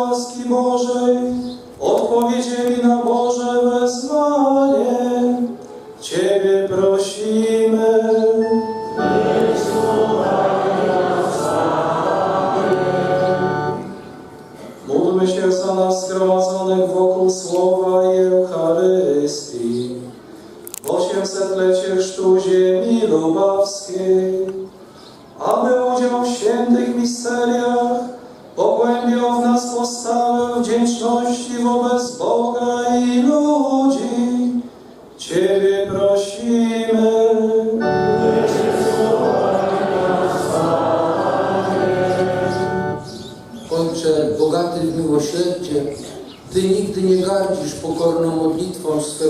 łaski Bożej odpowiedzieli na Boże wezwanie. Ciebie prosimy. Módlmy się za nas zgromadzonych wokół Słowa i Eucharystii. W 800-lecie chrztu ziemi lubawskiej,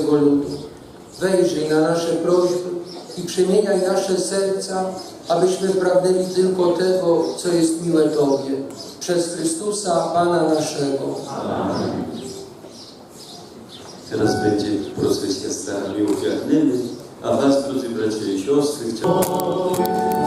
swego ludu. Wejrzyj na nasze prośby i przemieniaj nasze serca, abyśmy pragnęli tylko tego, co jest miłe Tobie. Przez Chrystusa, Pana naszego. Teraz będzie procesja starymi ofiarnymi, a Was, drodzy bracia i siostry, chciałbym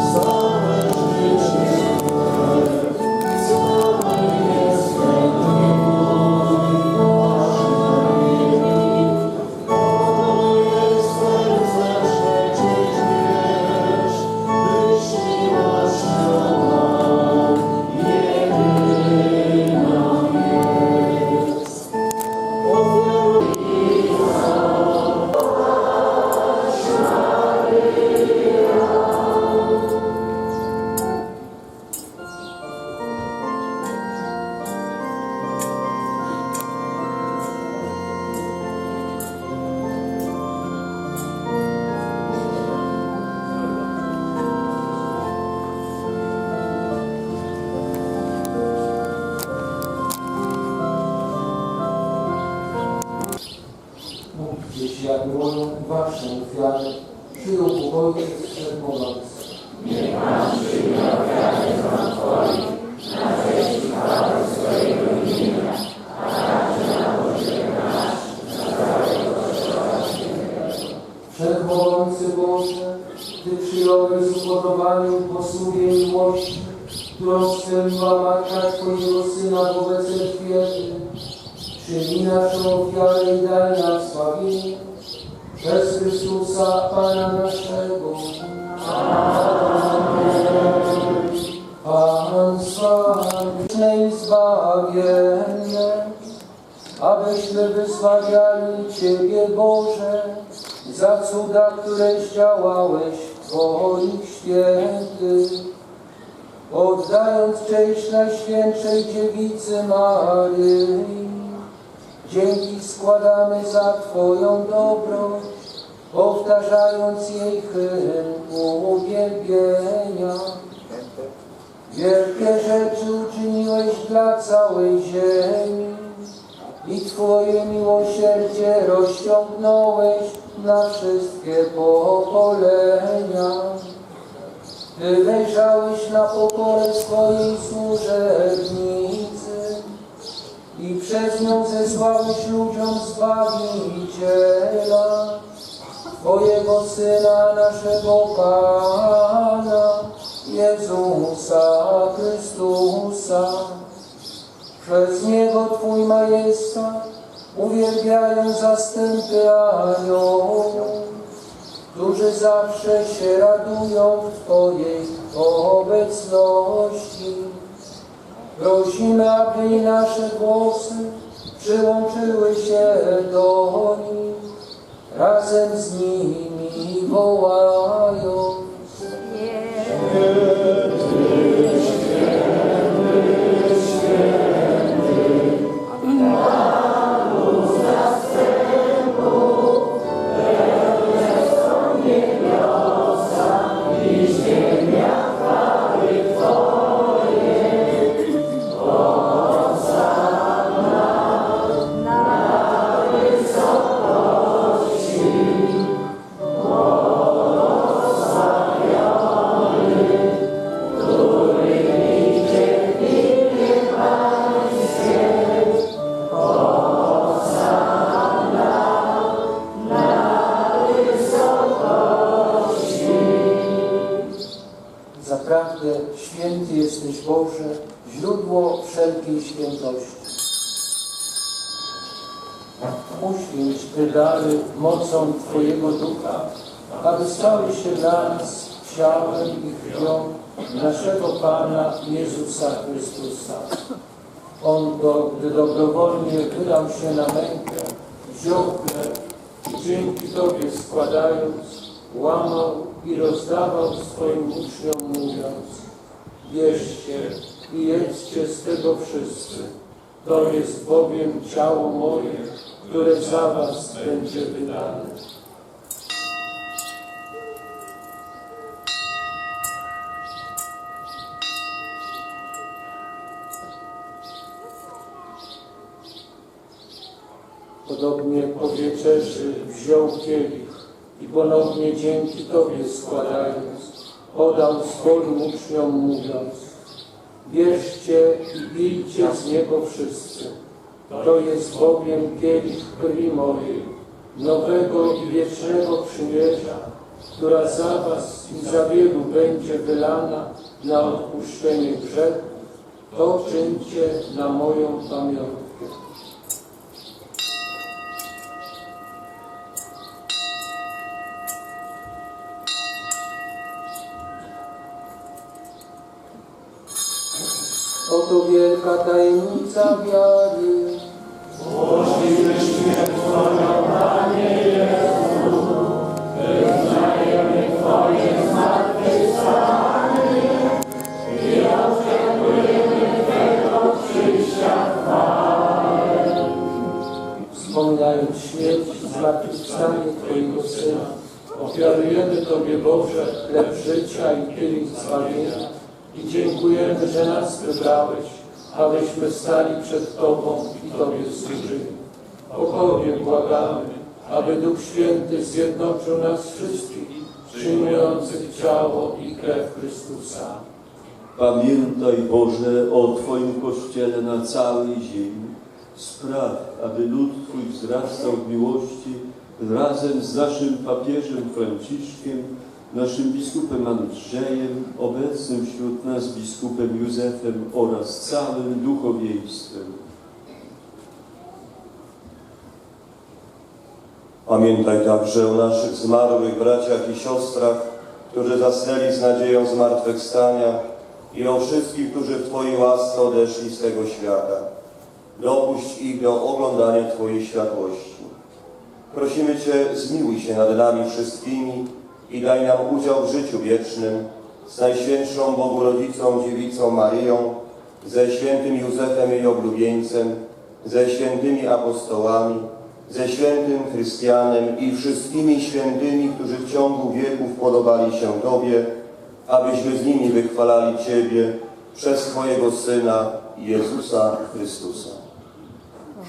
Wami i zbawienne, abyśmy wysławiali Ciebie, Boże, za cuda, które zdziałałeś w Twoich świętych. Oddając cześć Najświętszej Dziewicy Maryi, dzięki składamy za Twoją dobroć, powtarzając jej hymn uwielbienia. Wielkie rzeczy uczyniłeś dla całej ziemi i Twoje miłosierdzie rozciągnąłeś na wszystkie pokolenia. Ty wejrzałeś na pokorę swojej służebnicy i przez nią zesłałeś ludziom Zbawiciela, Twojego Syna, naszego Pana, Przez Niego Twój majestat uwielbiają zastępy aniołów, którzy zawsze się radują w Twojej obecności. Prosimy, aby nasze głosy przyłączyły się do nich, razem z nimi jesteś wydał się na mękę, wziął chleb i dzięki Tobie składając, łamał i rozdawał swoim uczniom, mówiąc Bierzcie i jedzcie z tego wszyscy. To jest bowiem ciało moje, które za was będzie wydane. Podobnie po wieczerzy wziął kielich i ponownie dzięki Tobie składając, podał swoim uczniom mówiąc Bierzcie i pijcie z niego wszyscy. To jest bowiem kielich krwi mojej, nowego i wiecznego przymierza, która za was i za wielu będzie wylana na odpuszczenie grzechów. To czyńcie na moją pamiątkę. Oto wielka tajemnica wiary. Wspominając śmierć i zmartwychwstanie Twojego Syna, ofiarujemy Tobie Boże chleb życia i kielich zbawienia i dziękujemy, że nas wybrałeś, abyśmy stali przed Tobą i Tobie służyli. Pokornie błagamy, aby Duch Święty zjednoczył nas wszystkich, przyjmujących ciało i krew Chrystusa. Pamiętaj Boże o Twoim Kościele na całej ziemi. Spraw, aby lud Twój wzrastał w miłości razem z naszym papieżem Franciszkiem, naszym biskupem Andrzejem, obecnym wśród nas biskupem Józefem oraz całym duchowieństwem. Pamiętaj także o naszych zmarłych braciach i siostrach, którzy zasnęli z nadzieją zmartwychwstania i o wszystkich, którzy w Twojej łasce odeszli z tego świata. Dopuść ich do oglądania Twojej światłości. Prosimy Cię, zmiłuj się nad nami wszystkimi i daj nam udział w życiu wiecznym z Najświętszą Bogu Rodzicą Dziewicą Maryją, ze świętym Józefem jej oblubieńcem, ze świętymi apostołami, ze świętym Chrystianem i wszystkimi świętymi, którzy w ciągu wieków podobali się Tobie, abyśmy z nimi wychwalali Ciebie przez Twojego Syna Jezusa Chrystusa.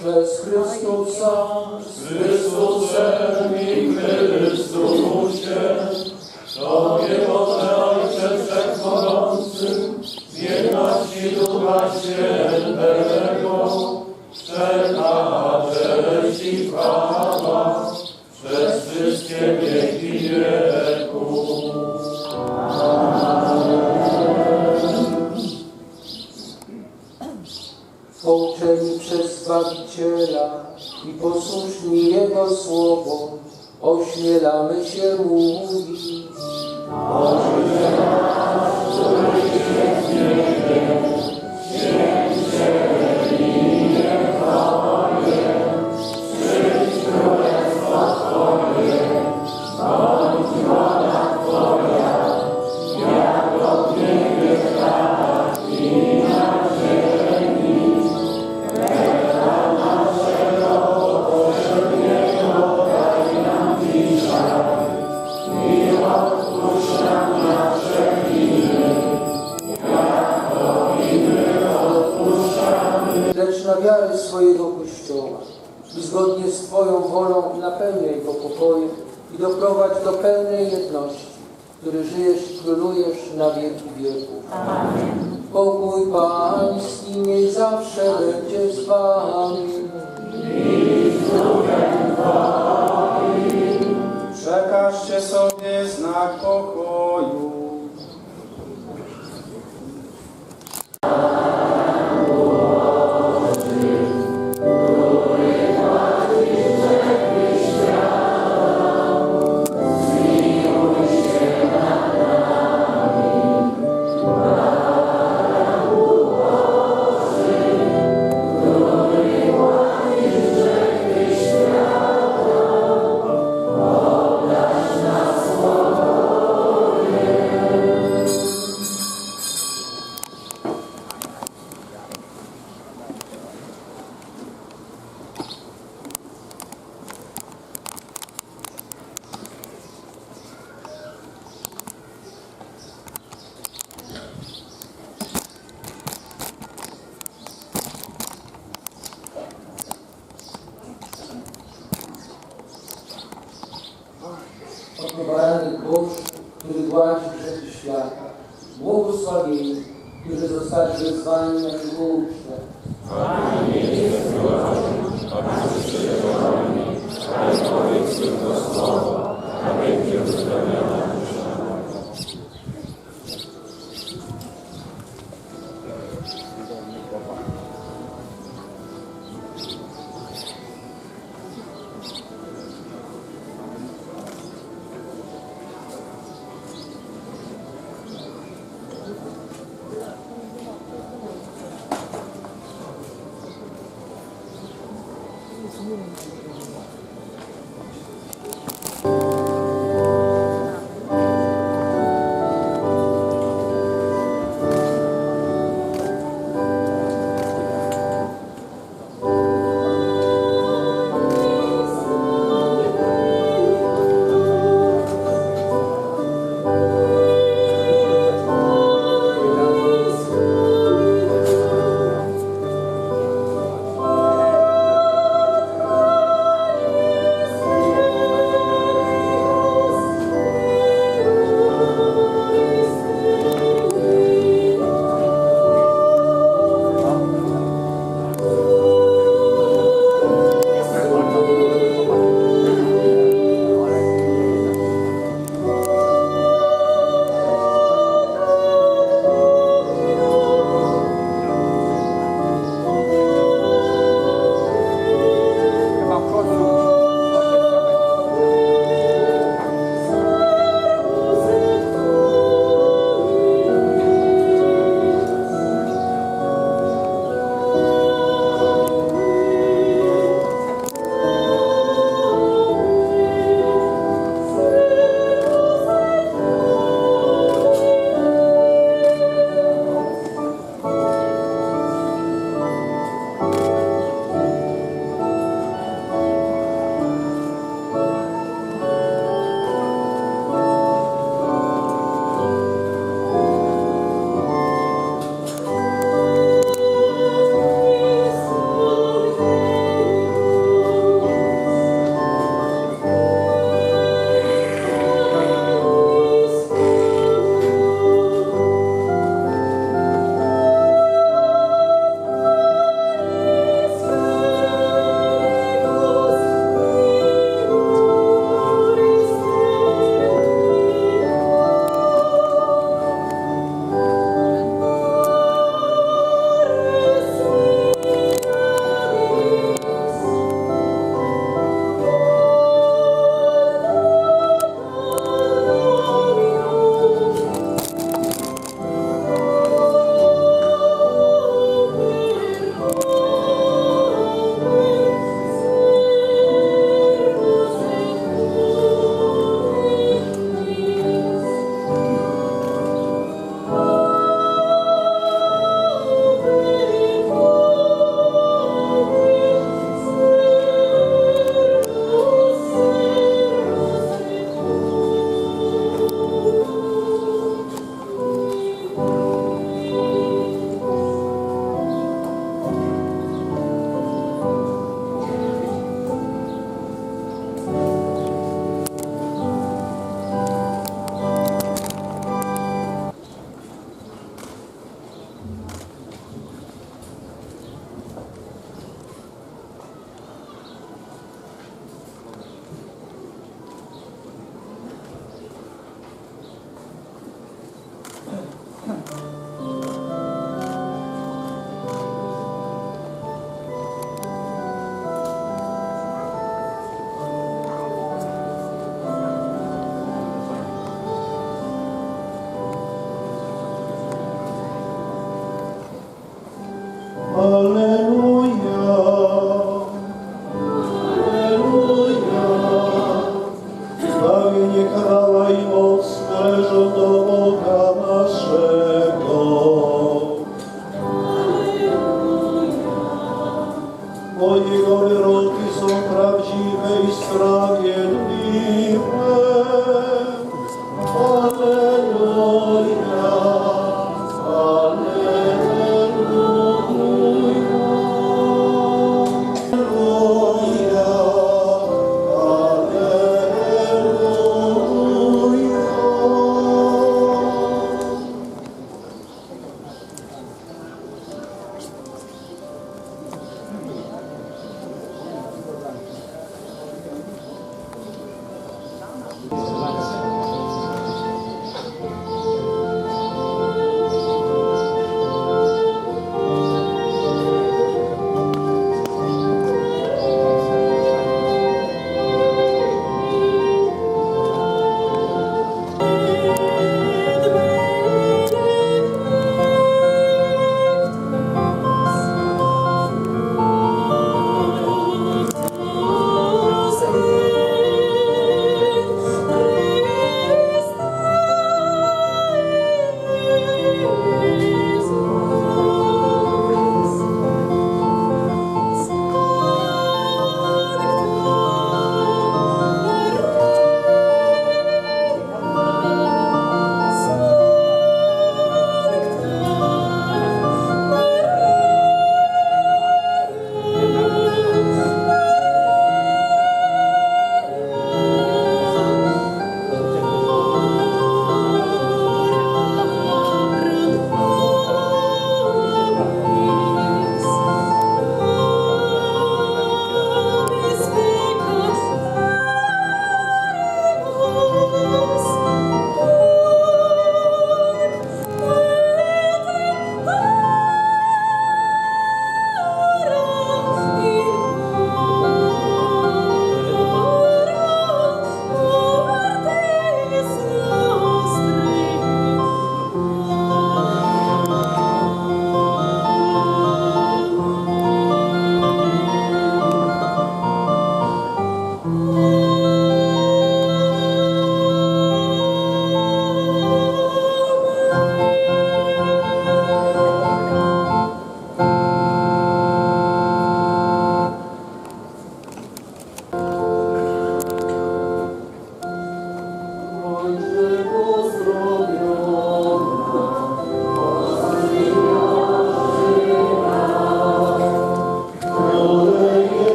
Przez Chrystusa, Z Chrystusem i Chrystusie, Tobie Boże Ojcze Wszechmogący, w jedności Ducha Świętego, wszelka cześć i chwała przez wszystkie wieki wieków. Zbawiciela i posłuszni Jego słowom, ośmielamy się mówić. pobarany Bóg, który gładzi przez świat. Błogosławieni, którzy zostali wezwani na Jego ucztę. Panie, nie jest aby się przekonani, ale powiedz tylko słowo, a będzie uzdrowiona.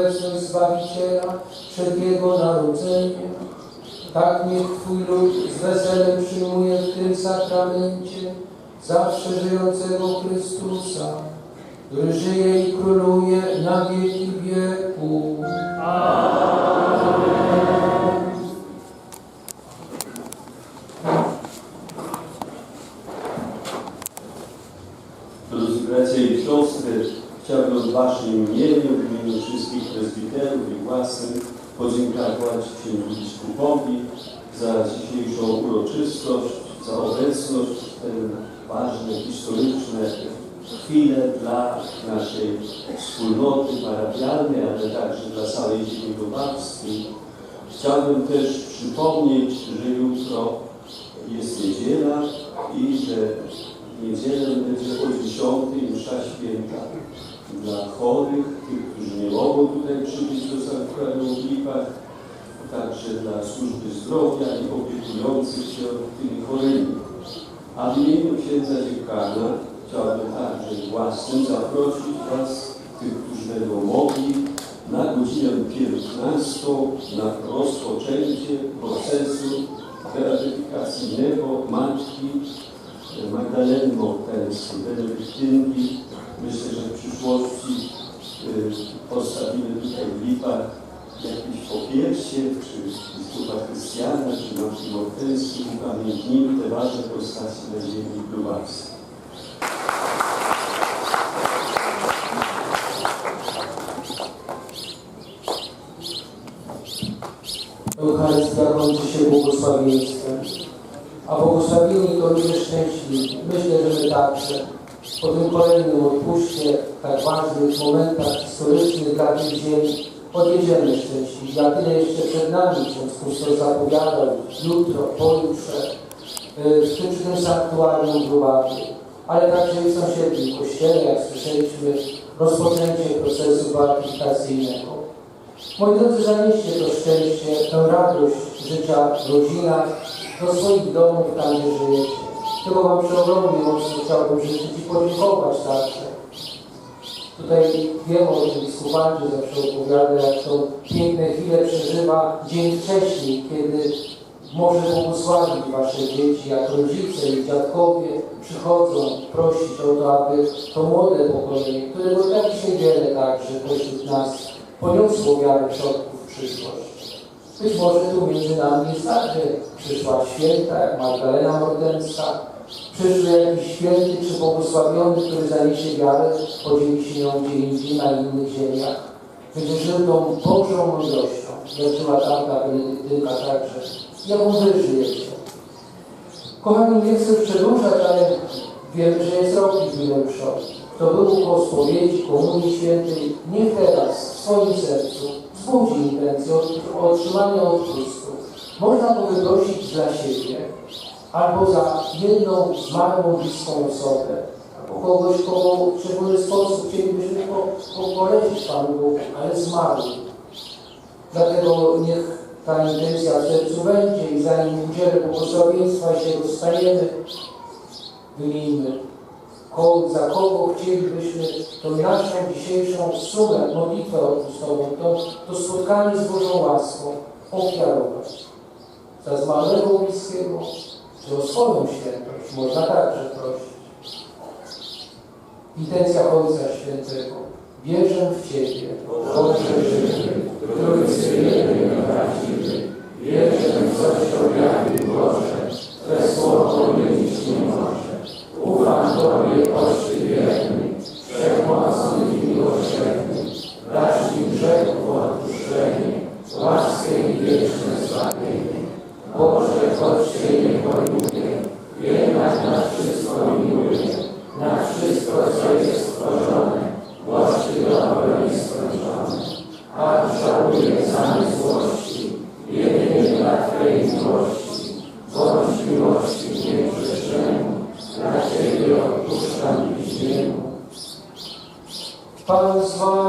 Obecność Zbawiciela przed Jego narodzeniem, tak niech Twój lud z weselem przyjmuje w tym sakramencie zawsze żyjącego Chrystusa, który żyje i króluje na wieki wieków. Drodzy bracia i siostry, chciałbym w Waszym imieniu, w imieniu wszystkich prezbiterów i własnych podziękować księdzu biskupowi za dzisiejszą uroczystość, za obecność w ten ważne, historyczne chwile dla naszej wspólnoty parafialnej, ale także dla całej ziemi lubawskiej. Chciałbym też przypomnieć, że jutro jest niedziela i że w niedzielę będzie o 10 msza święta dla chorych, tych, którzy nie mogą tutaj przybyć do sanktuarium w Lipach, także dla służby zdrowia i opiekujących się tymi chorymi. A w imieniu księdza dziekana chciałbym także własnym zaprosić Was, tych, którzy będą mogli, na godzinę 15 na rozpoczęcie procesu beatyfikacyjnego Matki Magdaleny Mortenskiej, benedyktynki. Myślę, że w przyszłości y, postawimy tutaj w Lipach jakieś popiersie, czy biskupa Chrystiana, czy Matki Mortenskiej, upamiętnimy te ważne postaci na ziemi lubawskiej. Eucharystia kończy się błogosławieństwem, a błogosławieni to ludzie szczęśliwi. Myślę, że my także po tym kolejnym odpuście, tak ważnych momentach historycznych dla tej ziemi, odjedziemy szczęśliwi. A tyle jeszcze przed nami, ksiądz Kustos zapowiadał, jutro, pojutrze, y, w tym tym sanktuarium w Lubawie, ale także w sąsiednim kościele, jak słyszeliśmy, rozpoczęcie procesu beatyfikacyjnego. Moi drodzy, zanieście to szczęście, tę radość życia w rodzinach do swoich domów, tam gdzie żyjecie. Tego Wam przeogromnie mocno chciałbym życzyć i podziękować także. Tutaj wiem o tym biskup Andrzej zawsze opowiada, jak to piękne chwile przeżywa dzień wcześniej, kiedy może błogosławić Wasze dzieci, jak rodzice i dziadkowie przychodzą prosić o to, aby to młode pokolenie, którego tak się wiele także pośród nas poniosło wiarę przodków w przyszłość. Być może tu między nami jest także przyszła święta, jak Magdalena Mordenska, przyszły jakiś święty czy błogosławiony, który zaniesie wiarę, podzieli się nią gdzie indziej na innych ziemiach. Będzie żył tą Bożą mądrością, leczyła tamta Benedyktynka także, jaką wy żyjecie. Kochani, nie chcę przedłużać, ale wiemy, że jest rok jubileuszowy. Kto był po spowiedzi, komunii świętej, niech teraz w swoim sercu wzbudzi o otrzymania odpustu. Można to wyprosić dla siebie, albo za jedną zmarłą bliską osobę, albo kogoś, kogo w szczególny sposób chcielibyśmy po, po, polecić Panu Bogu, ale zmarły. Dlatego niech ta intencja w sercu będzie i zanim udzielę błogosławieństwa i się rozstajemy, wymijmy, za kogo chcielibyśmy tą naszą dzisiejszą sumę, modlitwę odpustową, to, to spotkanie z Bożą łaską ofiarować. Za zmarłego bliskiego, czy o swoją świętość można także prosić. Intencja Ojca Świętego. Wierzę w Ciebie, Ojcze żywy, który i prawdziwy. Wierzę w coś objawił Boże, Twe słowo mylić nie może. Ufam Tobie, Oczy wierny, wszechmocny i miłosierny. Dasz mi grzechów odpuszczenie, łaskę i wieczne zbawienie. Boże, choć Cię nie polubię, jednak na wszystko miłuję, na wszystko, co jest stworzone, Ty dobro i skończone. A żałuję samej złości, jedynie dla Twojej miłości, para os.